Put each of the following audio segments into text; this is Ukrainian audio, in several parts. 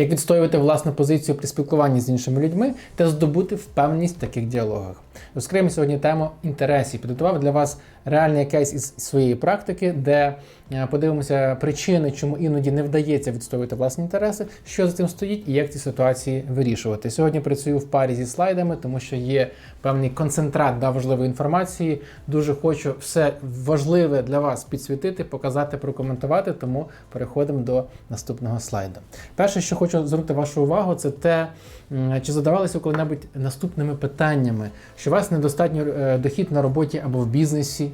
як відстоювати власну позицію при спілкуванні з іншими людьми та здобути впевненість в таких діалогах. Розкриємо сьогодні тему інтересів. Підготував для вас реальний кейс із своєї практики, де е, подивимося причини, чому іноді не вдається відстоювати власні інтереси, що за цим стоїть і як ці ситуації вирішувати. Сьогодні працюю в парі зі слайдами, тому що є певний концентрат да, важливої інформації. Дуже хочу все важливе для вас підсвітити, показати, прокоментувати. Тому переходимо до наступного слайду. Перше, що хочу звернути вашу увагу, це те, чи задавалися коли-небудь наступними питаннями, що у вас недостатньо е, дохід на роботі або в бізнесі.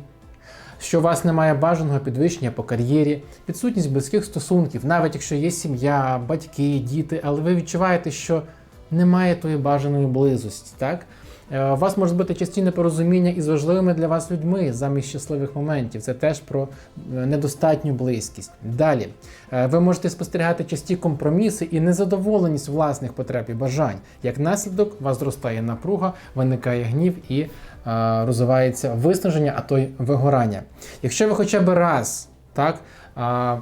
Що у вас немає бажаного підвищення по кар'єрі, відсутність близьких стосунків, навіть якщо є сім'я, батьки, діти, але ви відчуваєте, що немає тої бажаної близості, так? Е, У вас може бути часті непорозуміння із важливими для вас людьми замість щасливих моментів. Це теж про е, недостатню близькість. Далі Е, ви можете спостерігати часті компроміси і незадоволеність власних потреб і бажань. Як наслідок, у вас зростає напруга, виникає гнів і е, розвивається виснаження, а то й вигорання. Якщо ви хоча б раз так. е,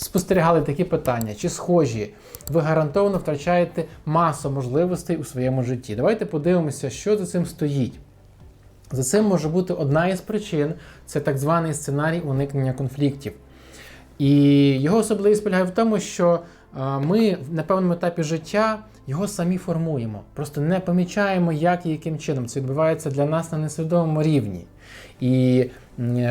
спостерігали такі питання, чи схожі, ви гарантовано втрачаєте масу можливостей у своєму житті. Давайте подивимося, що за цим стоїть. За цим може бути одна із причин це так званий сценарій уникнення конфліктів. І його особливість полягає в тому, що ми на певному етапі життя його самі формуємо. Просто не помічаємо, як і яким чином це відбувається для нас на несвідомому рівні. І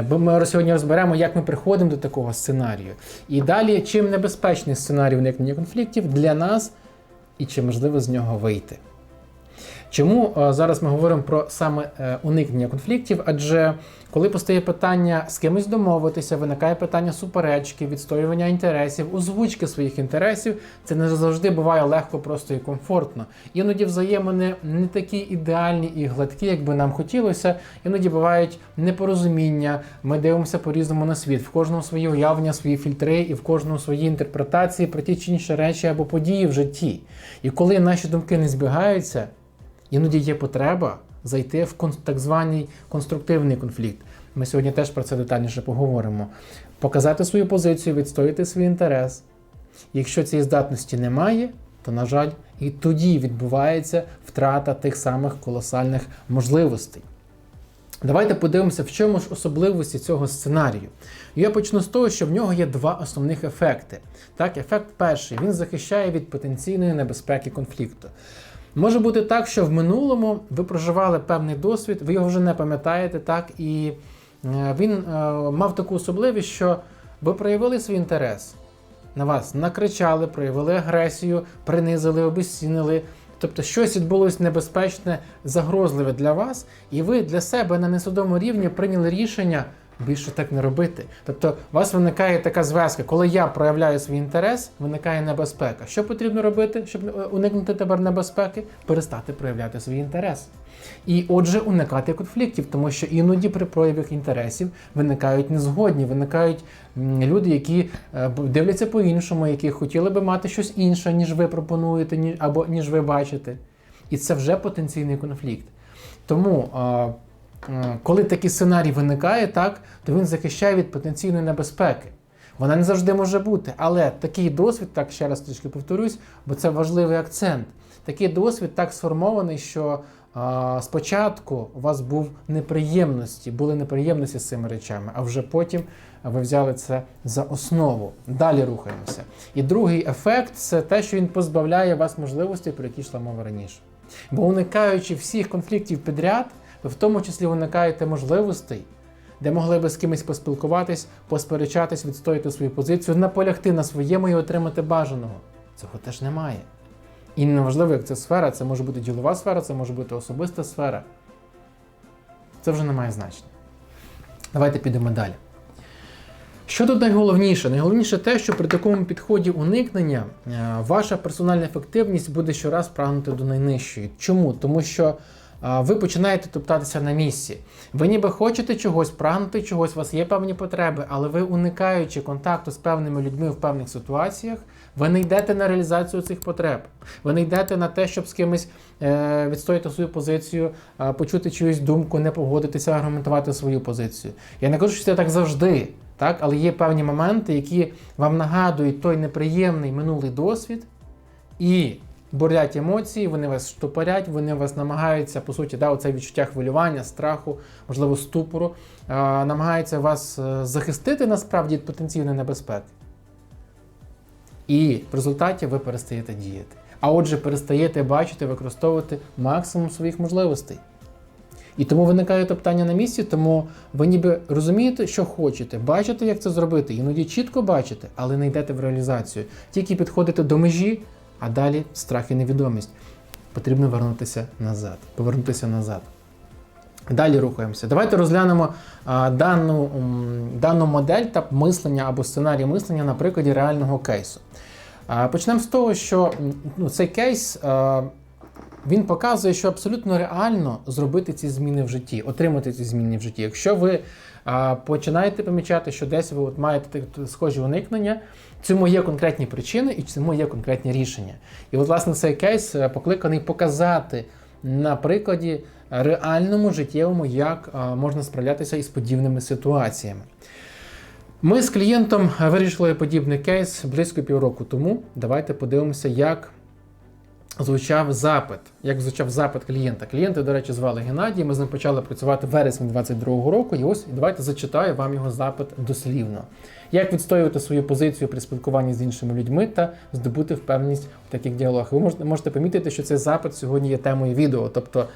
бо ми сьогодні розберемо, як ми приходимо до такого сценарію. І далі, чим небезпечний сценарій уникнення конфліктів для нас, і чи можливо з нього вийти. Чому е, зараз ми говоримо про саме е, уникнення конфліктів? Адже коли постає питання з кимось домовитися, виникає питання суперечки, відстоювання інтересів, озвучки своїх інтересів, це не завжди буває легко, просто і комфортно. Іноді взаємини не такі ідеальні і гладкі, як би нам хотілося. Іноді бувають непорозуміння. Ми дивимося по-різному на світ. В кожного свої уявлення, свої фільтри, і в кожного свої інтерпретації про ті чи інші речі або події в житті. І коли наші думки не збігаються. Іноді є потреба зайти в так званий конструктивний конфлікт. Ми сьогодні теж про це детальніше поговоримо. Показати свою позицію, відстояти свій інтерес. Якщо цієї здатності немає, то, на жаль, і тоді відбувається втрата тих самих колосальних можливостей. Давайте подивимося, в чому ж особливості цього сценарію. Я почну з того, що в нього є два основних ефекти. Так, ефект перший він захищає від потенційної небезпеки конфлікту. Може бути так, що в минулому ви проживали певний досвід, ви його вже не пам'ятаєте, так, і е, він е, мав таку особливість, що ви проявили свій інтерес. На вас накричали, проявили агресію, принизили, обезцінили. Тобто щось відбулось небезпечне, загрозливе для вас, і ви для себе на несвідомому рівні прийняли рішення більше так не робити. Тобто, у вас виникає така зв'язка, коли я проявляю свій інтерес, виникає небезпека. Що потрібно робити, щоб е, уникнути тепер небезпеки? Перестати проявляти свій інтерес. І отже, уникати конфліктів, тому що іноді при проявах інтересів виникають незгодні, виникають люди, які е, дивляться по-іншому, які хотіли би мати щось інше, ніж ви пропонуєте, або ніж ви бачите. І це вже потенційний конфлікт. Тому, коли такий сценарій виникає, так, то він захищає від потенційної небезпеки. Вона не завжди може бути, але такий досвід, так ще раз трішки повторюсь, бо це важливий акцент. Такий досвід так сформований, що а, спочатку у вас був неприємності, були неприємності з цими речами, а вже потім ви взяли це за основу. Далі рухаємося. І другий ефект це те, що він позбавляє вас можливостей, про які йшла мова раніше. Бо уникаючи всіх конфліктів підряд, ви в тому числі уникаєте можливостей, де могли би з кимось поспілкуватись, посперечатись, відстояти свою позицію, наполягти на своєму і отримати бажаного. Цього теж немає. І неважливо, як це сфера, це може бути ділова сфера, це може бути особиста сфера. Це вже не має значення. Давайте підемо далі. Що тут найголовніше? Найголовніше те, що при такому підході уникнення е, ваша персональна ефективність буде щораз прагнути до найнижчої. Чому? Тому що ви починаєте топтатися на місці. Ви ніби хочете чогось, прагнути чогось, у вас є певні потреби, але ви, уникаючи контакту з певними людьми в певних ситуаціях, ви не йдете на реалізацію цих потреб. Ви не йдете на те, щоб з кимось е, відстояти свою позицію, почути чиюсь думку, не погодитися, аргументувати свою позицію. Я не кажу, що це так завжди. Так, але є певні моменти, які вам нагадують той неприємний минулий досвід, і бурлять емоції, вони вас штопорять, вони вас намагаються, по суті, да, оце відчуття хвилювання, страху, можливо, ступору, е, намагаються вас е, захистити насправді від потенційної небезпеки. І в результаті ви перестаєте діяти. А отже, перестаєте бачити, використовувати максимум своїх можливостей. І тому виникає питання на місці, тому ви ніби розумієте, що хочете, бачите, як це зробити, іноді чітко бачите, але не йдете в реалізацію. Тільки підходите до межі, а далі страх і невідомість. Потрібно вернутися назад, повернутися назад. Далі рухаємося. Давайте розглянемо а, дану, дану модель та мислення або сценарій мислення на прикладі реального кейсу. А, почнемо з того, що ну, цей кейс а, він показує, що абсолютно реально зробити ці зміни в житті, отримати ці зміни в житті. Якщо ви починаєте помічати, що десь ви от маєте схожі уникнення, цьому є конкретні причини і цьому є конкретні рішення. І от, власне, цей кейс е, покликаний показати на прикладі реальному життєвому, як а, можна справлятися із подібними ситуаціями. Ми з клієнтом е, вирішили подібний кейс близько півроку тому. Давайте подивимося, як звучав запит. Як звучав запит клієнта. Клієнта, до речі, звали Геннадій. Ми з ним почали працювати вересні 22-го року. І ось давайте зачитаю вам його запит дослівно. Як відстоювати свою позицію при спілкуванні з іншими людьми та здобути впевненість в таких діалогах? Ви можете, помітити, що цей запит сьогодні є темою відео. Тобто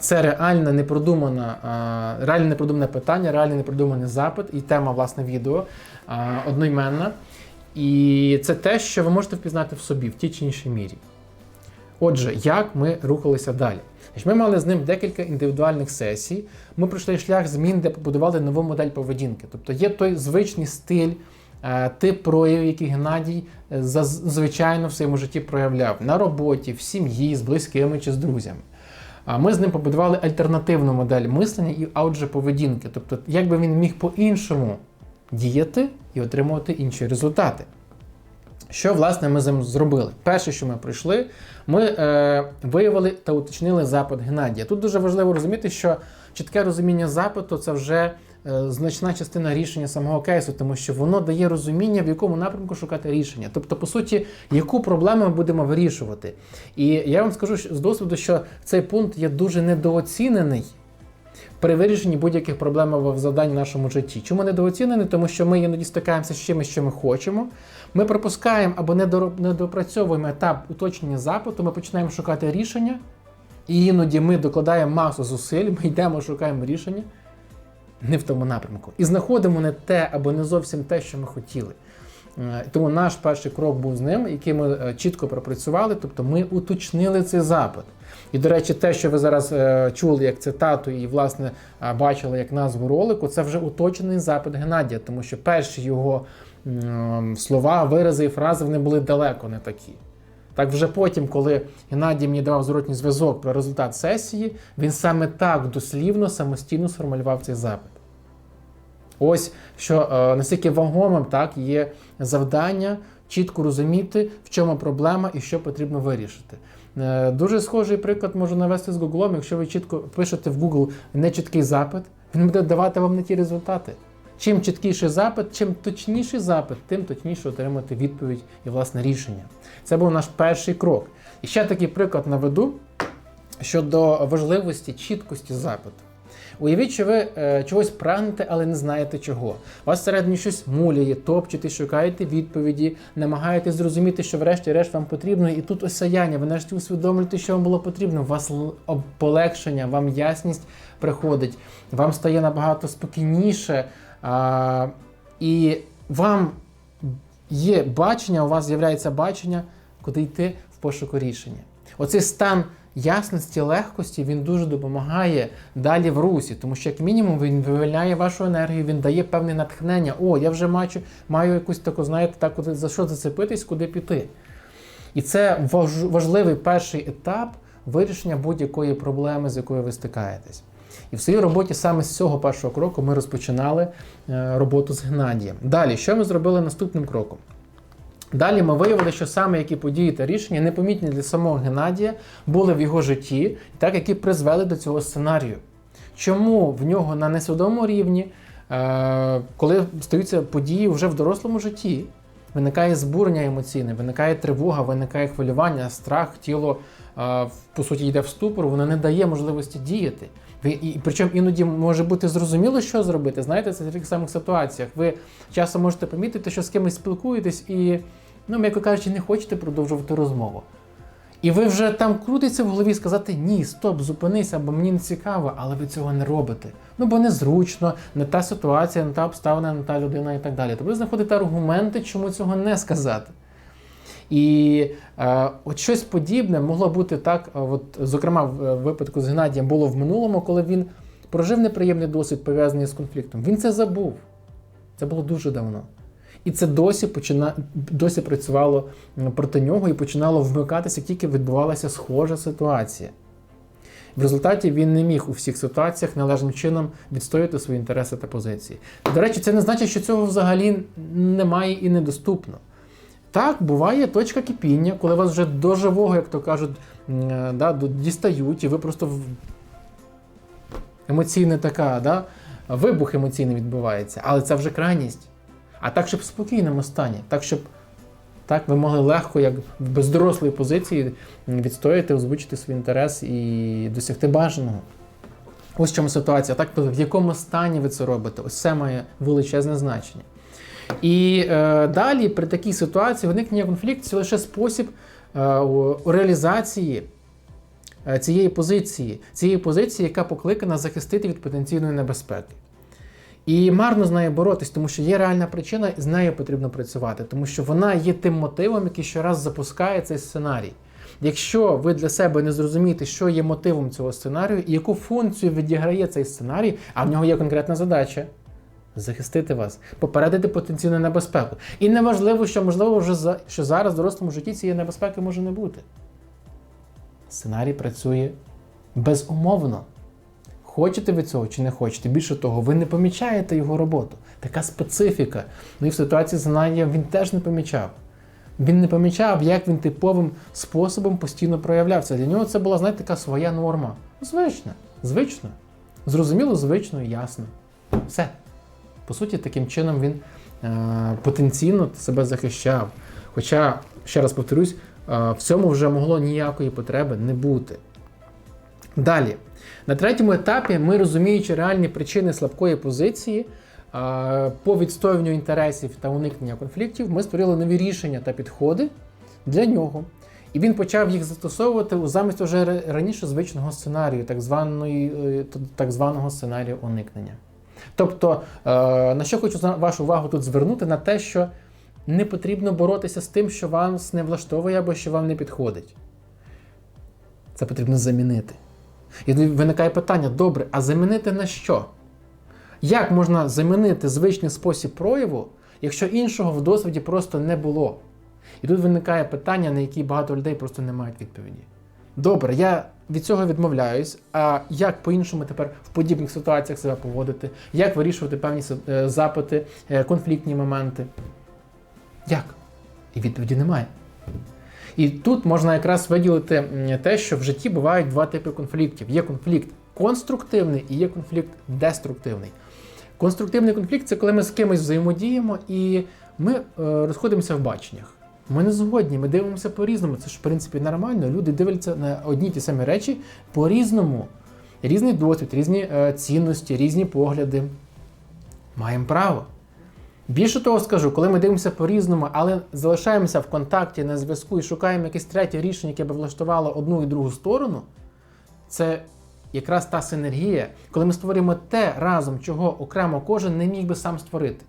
це реально непродумана, а, реально непродумане питання, реально непродуманий запит і тема власне відео одноіменна. І це те, що ви можете впізнати в собі в тій чи іншій мірі. Отже, як ми рухалися далі? Ми мали з ним декілька індивідуальних сесій. Ми пройшли шлях змін, де побудували нову модель поведінки. Тобто є той звичний стиль, е, тип проявів, який Геннадій е, звичайно в своєму житті проявляв на роботі, в сім'ї, з близькими чи з друзями. Ми з ним побудували альтернативну модель мислення і а отже поведінки. Тобто, як би він міг по-іншому діяти і отримувати інші результати. Що власне ми з ним зробили? Перше, що ми пройшли, ми е, виявили та уточнили запит Геннадія. Тут дуже важливо розуміти, що чітке розуміння запиту це вже е, значна частина рішення самого кейсу, тому що воно дає розуміння, в якому напрямку шукати рішення. Тобто, по суті, яку проблему ми будемо вирішувати. І я вам скажу з досвіду, що цей пункт є дуже недооцінений при вирішенні будь-яких проблем або завдань в нашому житті. Чому недооцінений? Тому що ми іноді стикаємося з чимось, що ми хочемо. Ми пропускаємо або недопрацьовуємо етап уточнення запиту, ми починаємо шукати рішення, і іноді ми докладаємо масу зусиль, ми йдемо, шукаємо рішення не в тому напрямку. І знаходимо не те або не зовсім те, що ми хотіли. Е, Тому наш перший крок був з ним, який ми е, чітко пропрацювали, тобто ми уточнили цей запит. І, до речі, те, що ви зараз е, чули як цитату і, власне, бачили як назву ролику, це вже уточнений запит Геннадія, тому що перші його слова, вирази і фрази вони були далеко не такі. Так вже потім, коли Геннадій мені давав зворотній зв'язок про результат сесії, він саме так дослівно, самостійно сформулював цей запит. Ось що е, настільки вагомим так, є завдання чітко розуміти, в чому проблема і що потрібно вирішити. Е, дуже схожий приклад можу навести з Google. Якщо ви чітко пишете в Google нечіткий запит, він буде давати вам не ті результати. Чим чіткіший запит, чим точніший запит, тим точніше отримати відповідь і власне рішення. Це був наш перший крок. І ще такий приклад наведу щодо важливості чіткості запиту. Уявіть, що ви е, чогось прагнете, але не знаєте чого. Вас всередині щось муляє, топчете, шукаєте відповіді, намагаєтесь зрозуміти, що врешті-решт вам потрібно, і тут осяяння, ви нарешті усвідомлюєте, що вам було потрібно. У вас полегшення, вам ясність приходить, вам стає набагато спокійніше, а, і вам є бачення, у вас з'являється бачення, куди йти в пошуку рішення. Оцей стан ясності, легкості він дуже допомагає далі в русі, тому що, як мінімум, він вивільняє вашу енергію, він дає певне натхнення. О, я вже маю, маю якусь таку, знаєте, так, куди, за що зацепитись, куди піти. І це важ- важливий перший етап вирішення будь-якої проблеми, з якою ви стикаєтесь. І в своїй роботі саме з цього першого кроку ми розпочинали е, роботу з Геннадієм. Далі, що ми зробили наступним кроком? Далі ми виявили, що саме які події та рішення непомітні для самого Геннадія були в його житті, так які призвели до цього сценарію. Чому в нього на несвідомому рівні, е, коли стаються події вже в дорослому житті, виникає збурення емоційне, виникає тривога, виникає хвилювання, страх, тіло е, по суті йде в ступор, воно не дає можливості діяти. Ви, і, причому іноді може бути зрозуміло, що зробити. Знаєте, це в таких самих ситуаціях. Ви часто можете помітити, що з кимось спілкуєтесь і, ну, м'яко кажучи, не хочете продовжувати розмову. І ви вже там крутиться в голові сказати ні, стоп, зупинися, бо мені не цікаво, але ви цього не робите. Ну бо незручно, не та ситуація, не та обставина, не та людина і так далі. Тобто ви знаходите аргументи, чому цього не сказати. І е, от щось подібне могло бути так. е, От, зокрема, в е, випадку з Геннадієм було в минулому, коли він прожив неприємний досвід пов'язаний з конфліктом. Він це забув. Це було дуже давно. І це досі почина... досі працювало проти нього і починало вмикатися, тільки відбувалася схожа ситуація. В результаті він не міг у всіх ситуаціях належним чином відстояти свої інтереси та позиції. До речі, це не значить, що цього взагалі немає і недоступно. Так, буває точка кипіння, коли вас вже до живого, як то кажуть, е, да, дістають, і ви просто в- емоційна така, да, вибух емоційний відбувається. Але це вже крайність. А так, щоб в спокійному стані, так, щоб так, ви могли легко, як в бездорослій позиції, відстояти, озвучити свій інтерес і досягти бажаного. Ось в чому ситуація. Так, в якому стані ви це робите? Ось це має величезне значення. І е, далі при такій ситуації виникнення конфлікту це лише спосіб е, реалізації е, цієї позиції, цієї позиції, яка покликана захистити від потенційної небезпеки. І марно з нею боротись, тому що є реальна причина, і з нею потрібно працювати, тому що вона є тим мотивом, який щораз запускає цей сценарій. Якщо ви для себе не зрозумієте, що є мотивом цього сценарію і яку функцію відіграє цей сценарій, а в нього є конкретна задача захистити вас, попередити потенційну небезпеку. І неважливо, що можливо вже за, що зараз в дорослому житті цієї небезпеки може не бути. Сценарій працює безумовно. Хочете ви цього чи не хочете? Більше того, ви не помічаєте його роботу. Така специфіка. Ну і в ситуації з Геннадієм він теж не помічав. Він не помічав, як він типовим способом постійно проявлявся. Для нього це була, знаєте, така своя норма. Звична, звично. Зрозуміло, звично і ясно. Все. По суті, таким чином він е, потенційно себе захищав. Хоча, ще раз повторюсь, е, в цьому вже могло ніякої потреби не бути. Далі, на третьому етапі ми, розуміючи реальні причини слабкої позиції е, по відстоюванню інтересів та уникнення конфліктів, ми створили нові рішення та підходи для нього. І він почав їх застосовувати у замість уже раніше звичного сценарію, так, званої, так званого сценарію уникнення. Тобто, е, на що хочу вашу увагу тут звернути, на те, що не потрібно боротися з тим, що вас не влаштовує або що вам не підходить. Це потрібно замінити. І виникає питання: добре, а замінити на що? Як можна замінити звичний спосіб прояву, якщо іншого в досвіді просто не було? І тут виникає питання, на які багато людей просто не мають відповіді. Добре, я від цього відмовляюсь. А як по-іншому тепер в подібних ситуаціях себе поводити? Як вирішувати певні е, запити, е, конфліктні моменти? Як? І відповіді немає. І тут можна якраз виділити те, що в житті бувають два типи конфліктів: є конфлікт конструктивний і є конфлікт деструктивний. Конструктивний конфлікт це коли ми з кимось взаємодіємо і ми е, розходимося в баченнях. Ми не згодні, ми дивимося по-різному. Це ж в принципі нормально. Люди дивляться на одні ті самі речі по-різному. Різний досвід, різні е, цінності, різні погляди. Маємо право. Більше того скажу, коли ми дивимося по-різному, але залишаємося в контакті на зв'язку і шукаємо якесь третє рішення, яке би влаштувало одну і другу сторону, це якраз та синергія, коли ми створюємо те разом, чого окремо кожен не міг би сам створити.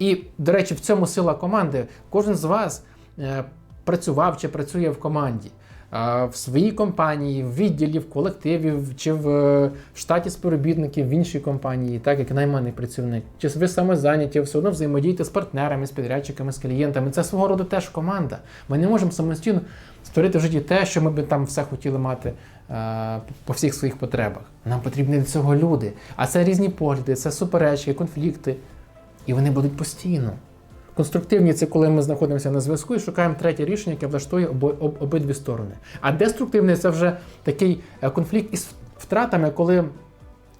І, до речі, в цьому сила команди. Кожен з вас е, працював чи працює в команді, е, в своїй компанії, в відділі, в колективі, чи в, штаті співробітників в іншій компанії, так як найманий працівник. Чи ви самозайняті, все одно взаємодієте з партнерами, з підрядчиками, з клієнтами. Це свого роду теж команда. Ми не можемо самостійно створити в житті те, що ми би там все хотіли мати е, по всіх своїх потребах. Нам потрібні для цього люди. А це різні погляди, це суперечки, конфлікти. І вони будуть постійно. Конструктивні це коли ми знаходимося на зв'язку і шукаємо третє рішення, яке влаштує обидві сторони. А деструктивний це вже такий е, конфлікт із втратами, коли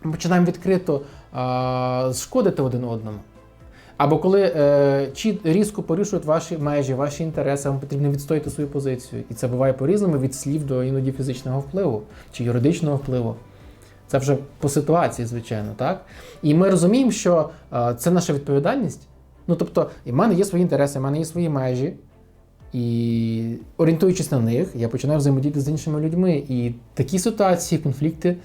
ми починаємо відкрито а, шкодити один одному. Або коли е, чи різко порушують ваші межі, ваші інтереси, вам потрібно відстояти свою позицію. І це буває по-різному від слів до іноді фізичного впливу чи юридичного впливу. Це вже по ситуації, звичайно, так? І ми розуміємо, що е, це наша відповідальність. Ну тобто, і в мене є свої інтереси, в мене є свої межі. І орієнтуючись на них, я починаю взаємодіяти з іншими людьми. І такі ситуації, конфлікти,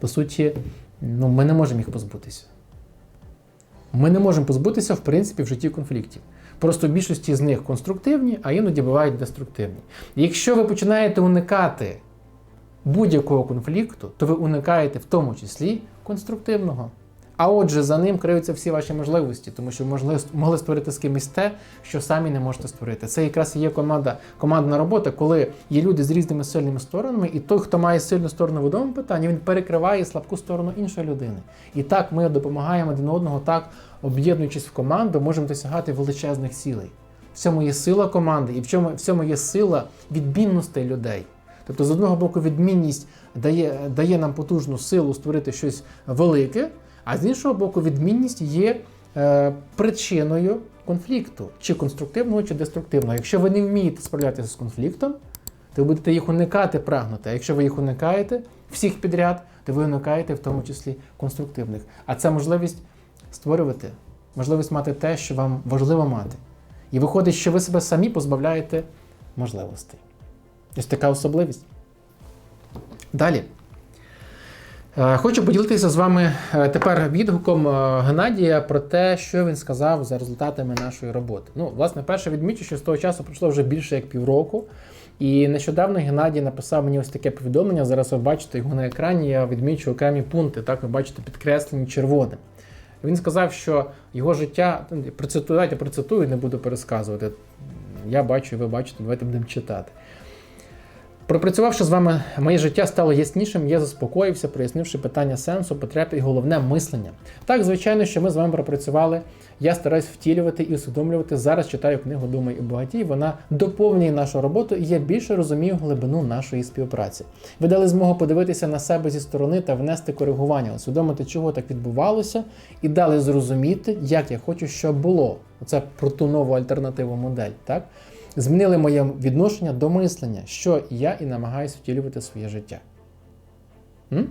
по суті, ну, ми не можемо їх позбутися. Ми не можемо позбутися, в принципі, в житті конфліктів. Просто в більшості з них конструктивні, а іноді бувають деструктивні. Якщо ви починаєте уникати будь-якого конфлікту, то ви уникаєте в тому числі конструктивного. А отже, за ним криються всі ваші можливості, тому що можли, могли створити з кимось те, що самі не можете створити. Це якраз і є команда, командна робота, коли є люди з різними сильними сторонами, і той, хто має сильну сторону в одному питанні, він перекриває слабку сторону іншої людини. І так ми допомагаємо один одного, так об'єднуючись в команду, можемо досягати величезних цілей. В цьому є сила команди, і в цьому, в цьому є сила відмінностей людей. Тобто, з одного боку, відмінність дає, дає нам потужну силу створити щось велике, а з іншого боку, відмінність є е, причиною конфлікту, чи конструктивного, чи деструктивного. Якщо ви не вмієте справлятися з конфліктом, то ви будете їх уникати прагнути. А якщо ви їх уникаєте всіх підряд, то ви уникаєте в тому числі конструктивних. А це можливість створювати, можливість мати те, що вам важливо мати. І виходить, що ви себе самі позбавляєте можливостей. Ось така особливість. Далі. Е, Хочу поділитися з вами е, тепер відгуком е, Геннадія про те, що він сказав за результатами нашої роботи. Ну, власне, перше відмічу, що з того часу пройшло вже більше як півроку. І нещодавно Геннадій написав мені ось таке повідомлення. Зараз ви бачите його на екрані. Я відмічу окремі пункти. Так, ви бачите, підкреслені червоним. Він сказав, що його життя процитую, давайте процитую, не буду пересказувати. Я бачу, ви бачите, давайте будемо читати. Пропрацювавши з вами моє життя стало яснішим, я заспокоївся, прояснивши питання сенсу, потреб і головне мислення. Так, звичайно, що ми з вами пропрацювали. Я стараюсь втілювати і усвідомлювати. Зараз читаю книгу Думай і багатій. Вона доповнює нашу роботу, і я більше розумію глибину нашої співпраці. Ви дали змогу подивитися на себе зі сторони та внести коригування, усвідомити, чого так відбувалося, і дали зрозуміти, як я хочу, щоб було. Оце про ту нову альтернативу модель. Так? Змінили моє відношення до мислення, що я і намагаюся втілювати своє життя. М?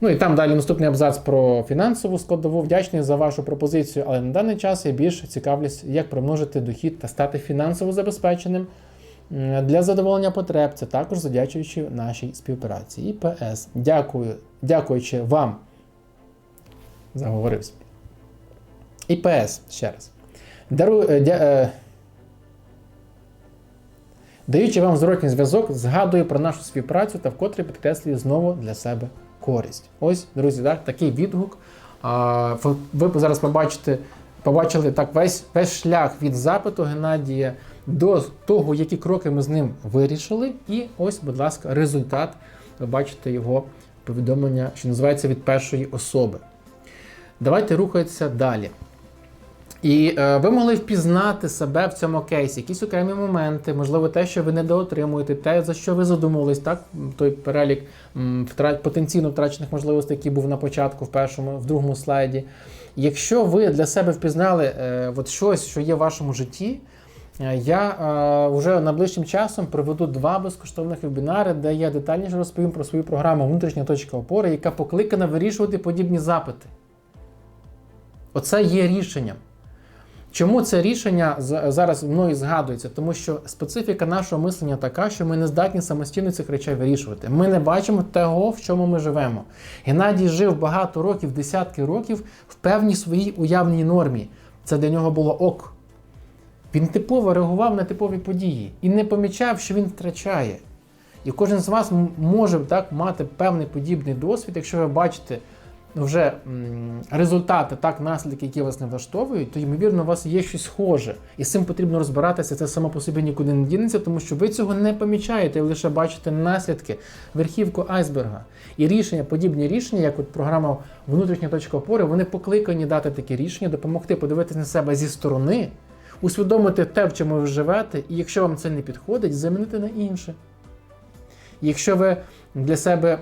Ну і там далі наступний абзац про фінансову складову. Вдячний за вашу пропозицію, але на даний час я більше цікавлюсь, як примножити дохід та стати фінансово забезпеченим для задоволення потреб. Це також завдячуючи нашій співпраці. І ПС. Дякую, дякуючи вам. Заговорився. І ПС ще раз. Дарую. е, дя- е, Даючи вам зворотній зв'язок, згадую про нашу співпрацю та вкотре підкреслюю знову для себе користь. Ось, друзі, так, такий відгук. Ви зараз побачите, побачили так весь, весь шлях від запиту Геннадія до того, які кроки ми з ним вирішили. І ось, будь ласка, результат. Ви бачите його повідомлення, що називається від першої особи. Давайте рухатися далі. І е, ви могли впізнати себе в цьому кейсі, якісь окремі моменти, можливо, те, що ви недоотримуєте, те, за що ви задумувались, так? Той перелік м, втрат, потенційно втрачених можливостей, який був на початку, в першому, в другому слайді. Якщо ви для себе впізнали е, от щось, що є в вашому житті, е, я е, вже найближчим часом проведу два безкоштовних вебінари, де я детальніше розповім про свою програму Внутрішня точка опори, яка покликана вирішувати подібні запити. Оце є рішенням. Чому це рішення зараз мною згадується? Тому що специфіка нашого мислення така, що ми не здатні самостійно цих речей вирішувати. Ми не бачимо того, в чому ми живемо. Геннадій жив багато років, десятки років в певній своїй уявній нормі. Це для нього було ок. Він типово реагував на типові події і не помічав, що він втрачає. І кожен з вас може так мати певний подібний досвід, якщо ви бачите вже результати, так, наслідки, які вас не влаштовують, то ймовірно, у вас є щось схоже. І з цим потрібно розбиратися. Це само по собі нікуди не дінеться, тому що ви цього не помічаєте, ви лише бачите наслідки, верхівку айсберга. І рішення, подібні рішення, як от програма Внутрішня точка опори, вони покликані дати такі рішення, допомогти подивитися на себе зі сторони, усвідомити те, в чому ви живете, і якщо вам це не підходить, замінити на інше. Якщо ви для себе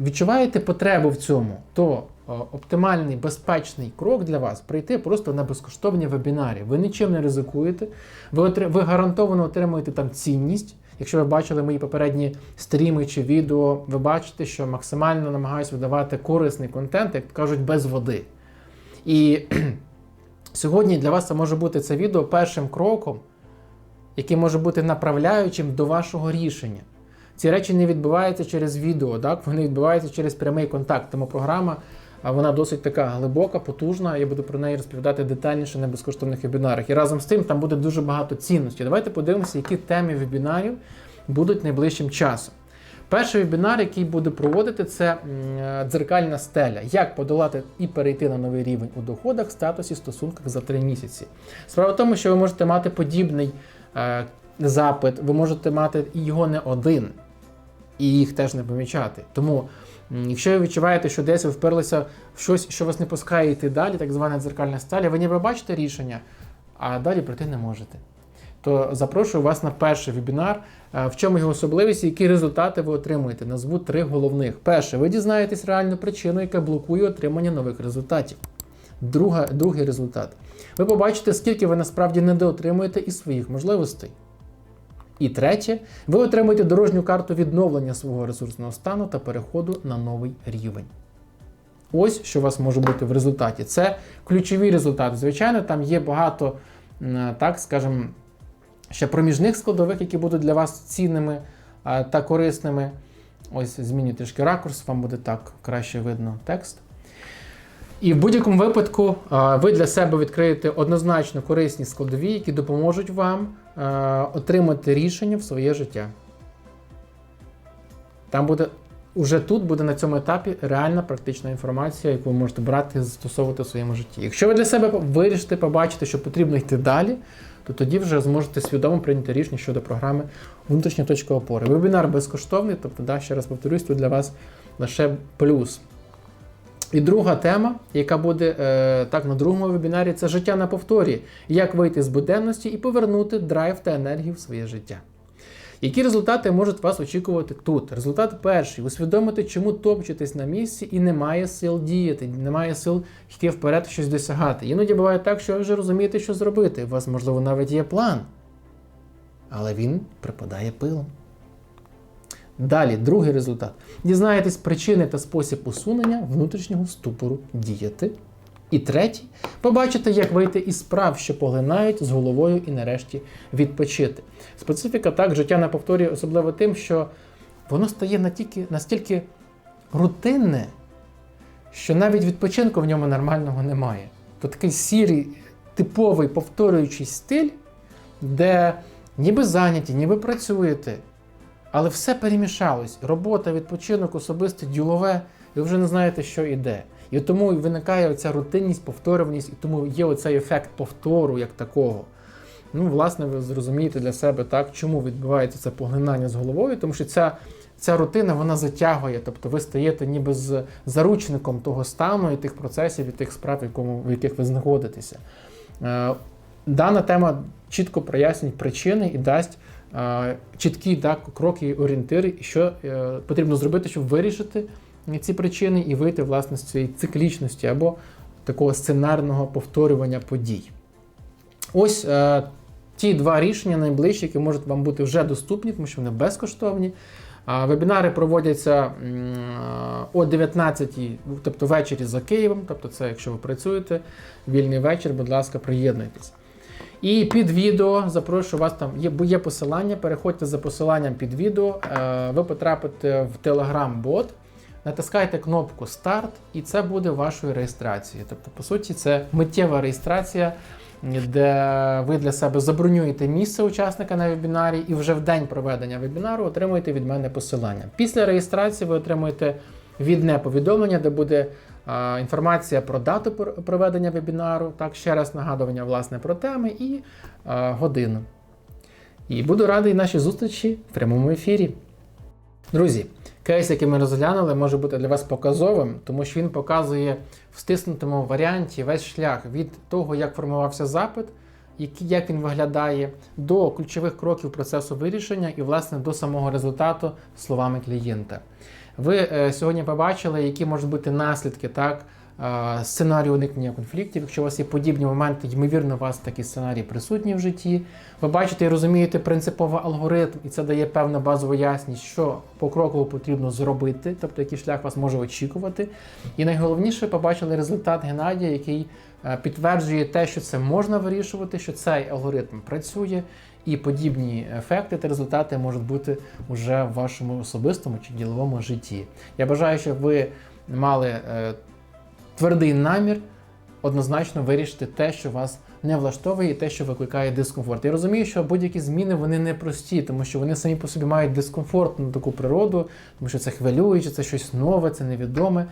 відчуваєте потребу в цьому, то оптимальний безпечний крок для вас прийти просто на безкоштовні вебінарі. Ви нічим не ризикуєте, ви, ви гарантовано отримуєте там цінність. Якщо ви бачили мої попередні стріми чи відео, ви бачите, що максимально намагаюся видавати корисний контент, як кажуть, без води. І сьогодні для вас це може бути це відео першим кроком, який може бути направляючим до вашого рішення. Ці речі не відбуваються через відео, так? вони відбуваються через прямий контакт. Тому програма вона досить така глибока, потужна. Я буду про неї розповідати детальніше на безкоштовних вебінарах. І разом з тим там буде дуже багато цінностей. Давайте подивимося, які теми вебінарів будуть найближчим часом. Перший вебінар, який буде проводити, це е, дзеркальна стеля. Як подолати і перейти на новий рівень у доходах, статусі, стосунках за три місяці. Справа в тому, що ви можете мати подібний е, запит, ви можете мати його не один, і їх теж не помічати. Тому, якщо ви відчуваєте, що десь ви вперлися в щось, що вас не пускає йти далі, так звана дзеркальна стеля, ви ніби бачите рішення, а далі пройти не можете то запрошую вас на перший вебінар. Е, В чому його особливість і які результати ви отримуєте? Назву три головних. Перше, ви дізнаєтесь реальну причину, яка блокує отримання нових результатів. Друга, другий результат. Ви побачите, скільки ви насправді недоотримуєте із своїх можливостей. І третє, ви отримуєте дорожню карту відновлення свого ресурсного стану та переходу на новий рівень. Ось що у вас може бути в результаті. Це ключові результати. Звичайно, там є багато, так скажімо, ще проміжних складових, які будуть для вас цінними та корисними. Ось зміню трішки ракурс, вам буде так краще видно текст. І в будь-якому випадку ви для себе відкриєте однозначно корисні складові, які допоможуть вам отримати рішення в своє життя. Там буде уже тут буде на цьому етапі реальна практична інформація, яку ви можете брати і застосовувати в своєму житті. Якщо ви для себе вирішите побачите, що потрібно йти далі, то тоді вже зможете свідомо прийняти рішення щодо програми внутрішня точка опори. Вебінар безкоштовний, тобто, да, ще раз повторюсь, тут для вас лише плюс. І друга тема, яка буде е, так на другому вебінарі, це життя на повторі. Як вийти з буденності і повернути драйв та енергію в своє життя. Які результати можуть вас очікувати тут? Результат перший усвідомити, чому топчетесь на місці і немає сил діяти, немає сил йти вперед щось досягати. Іноді буває так, що ви вже розумієте, що зробити. У вас, можливо, навіть є план, але він припадає пилом. Далі, другий результат. Дізнаєтесь причини та спосіб усунення внутрішнього ступору діяти. І третій, побачите, як вийти із справ, що поглинають з головою і нарешті відпочити. Специфіка так, життя на повторі, особливо тим, що воно стає настільки, настільки рутинне, що навіть відпочинку в ньому нормального немає. То такий сірий, типовий повторюючий стиль, де ніби зайняті, ніби працюєте, але все перемішалось. Робота, відпочинок, особисте, ділове, ви вже не знаєте, що іде. І тому виникає оця рутинність, повторюваність, і тому є оцей ефект повтору як такого. Ну, власне, ви зрозумієте для себе так, чому відбувається це поглинання з головою, тому що ця, ця рутина вона затягує, тобто ви стаєте ніби з заручником того стану і тих процесів, і тих справ, в, якому, в яких ви знаходитеся. Е, Дана тема чітко прояснить причини і дасть чіткі так, кроки орієнтири, що е, потрібно зробити, щоб вирішити ці причини і вийти власне з цієї циклічності або такого сценарного повторювання подій. Ось е, ті два рішення найближчі, які можуть вам бути вже доступні, тому що вони безкоштовні. Вебінари проводяться о 19 тобто ввечері за Києвом. Тобто, це якщо ви працюєте, вільний вечір, будь ласка, приєднуйтесь. І під відео запрошую вас там є, є посилання. Переходьте за посиланням під відео. е, Ви потрапите в Telegram-бот, натискайте кнопку Старт, і це буде вашою реєстрацією. Тобто, по суті, це миттєва реєстрація, де ви для себе забронюєте місце учасника на вебінарі, і вже в день проведення вебінару отримуєте від мене посилання. Після реєстрації ви отримуєте відне повідомлення, де буде інформація про дату проведення вебінару, так, ще раз нагадування власне про теми і годину. І буду радий нашій зустрічі в прямому ефірі. Друзі, кейс, який ми розглянули, може бути для вас показовим, тому що він показує в стиснутому варіанті весь шлях від того, як формувався запит, як він виглядає, до ключових кроків процесу вирішення і, власне, до самого результату словами клієнта. Ви е, сьогодні побачили, які можуть бути наслідки так, е, сценарію уникнення конфліктів. Якщо у вас є подібні моменти, ймовірно, у вас такі сценарії присутні в житті. Ви бачите і розумієте принциповий алгоритм, і це дає певну базову ясність, що покроково потрібно зробити, тобто який шлях вас може очікувати. І найголовніше, побачили результат Геннадія, який е, підтверджує те, що це можна вирішувати, що цей алгоритм працює, і подібні ефекти та результати можуть бути уже в вашому особистому чи діловому житті. Я бажаю, щоб ви мали е, твердий намір однозначно вирішити те, що вас не влаштовує, і те, що викликає дискомфорт. Я розумію, що будь-які зміни вони не прості, тому що вони самі по собі мають дискомфортну таку природу, тому що це хвилююче, це щось нове, це невідоме.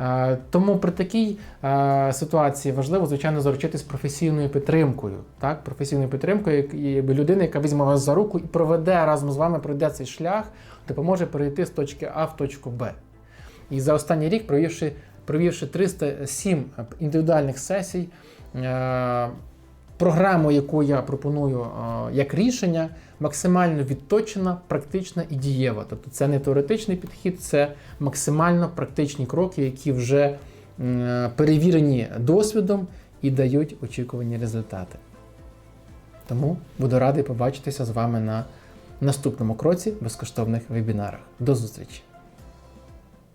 Е, Тому при такій е, ситуації важливо, звичайно, заручитись професійною підтримкою. Так? Професійною підтримкою, якби людина, яка візьме вас за руку і проведе разом з вами, пройде цей шлях, допоможе перейти з точки А в точку Б. І за останній рік, провівши, провівши 307 індивідуальних сесій, е, програму, яку я пропоную як рішення, максимально відточена, практична і дієва. Тобто це не теоретичний підхід, це максимально практичні кроки, які вже перевірені досвідом і дають очікувані результати. Тому буду радий побачитися з вами на наступному кроці безкоштовних вебінарах. До зустрічі!